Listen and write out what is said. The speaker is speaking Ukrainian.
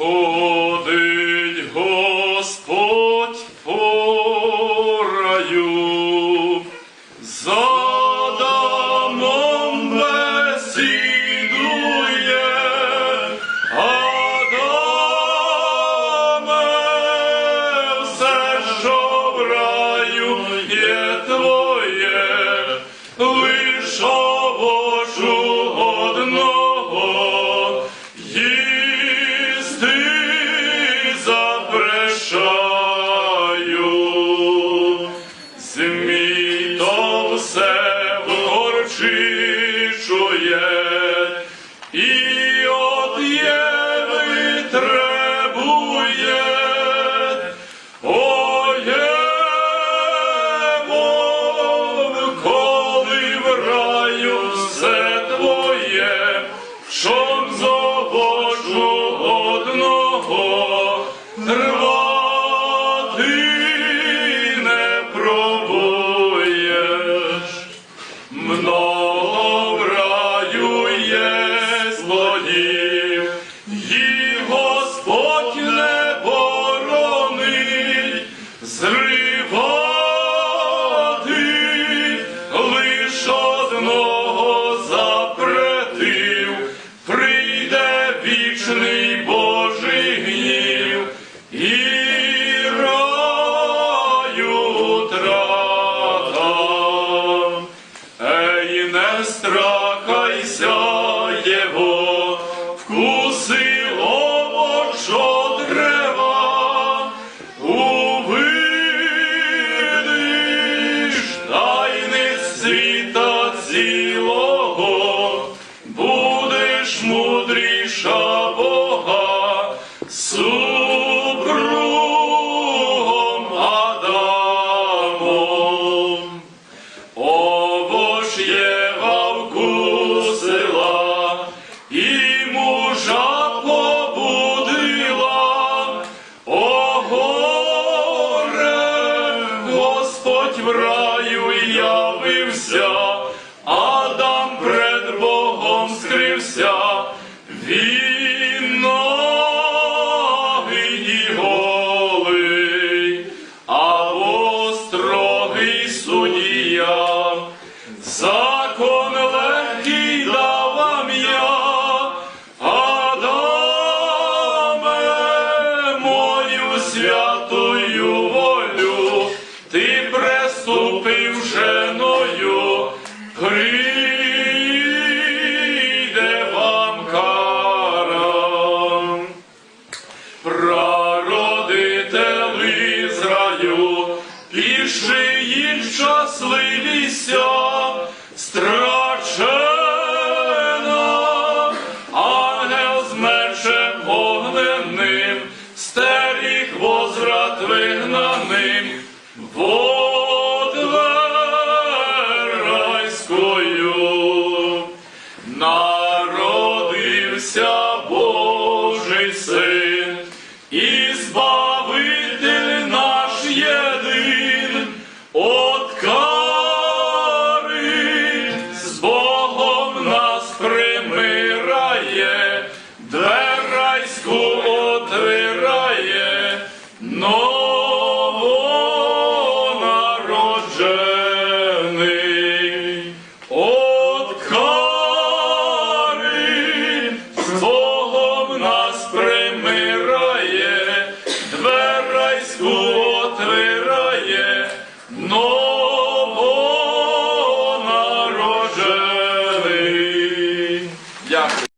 Ходить горчичує, і от Єви все твоє, щоб заводжу одного мудріша Бога, супругом Адамом. Овоч Єва вкусила, і мужа побудила, о горе, Господь в раю явився, Адам пред Богом скрився, Закон легкий дав вам я, Адаме, мою святую волю, ти преступив женою, прийде вам кара. Прародитель Ізраю, пішли стеріг возврат вигнаним, водверайською.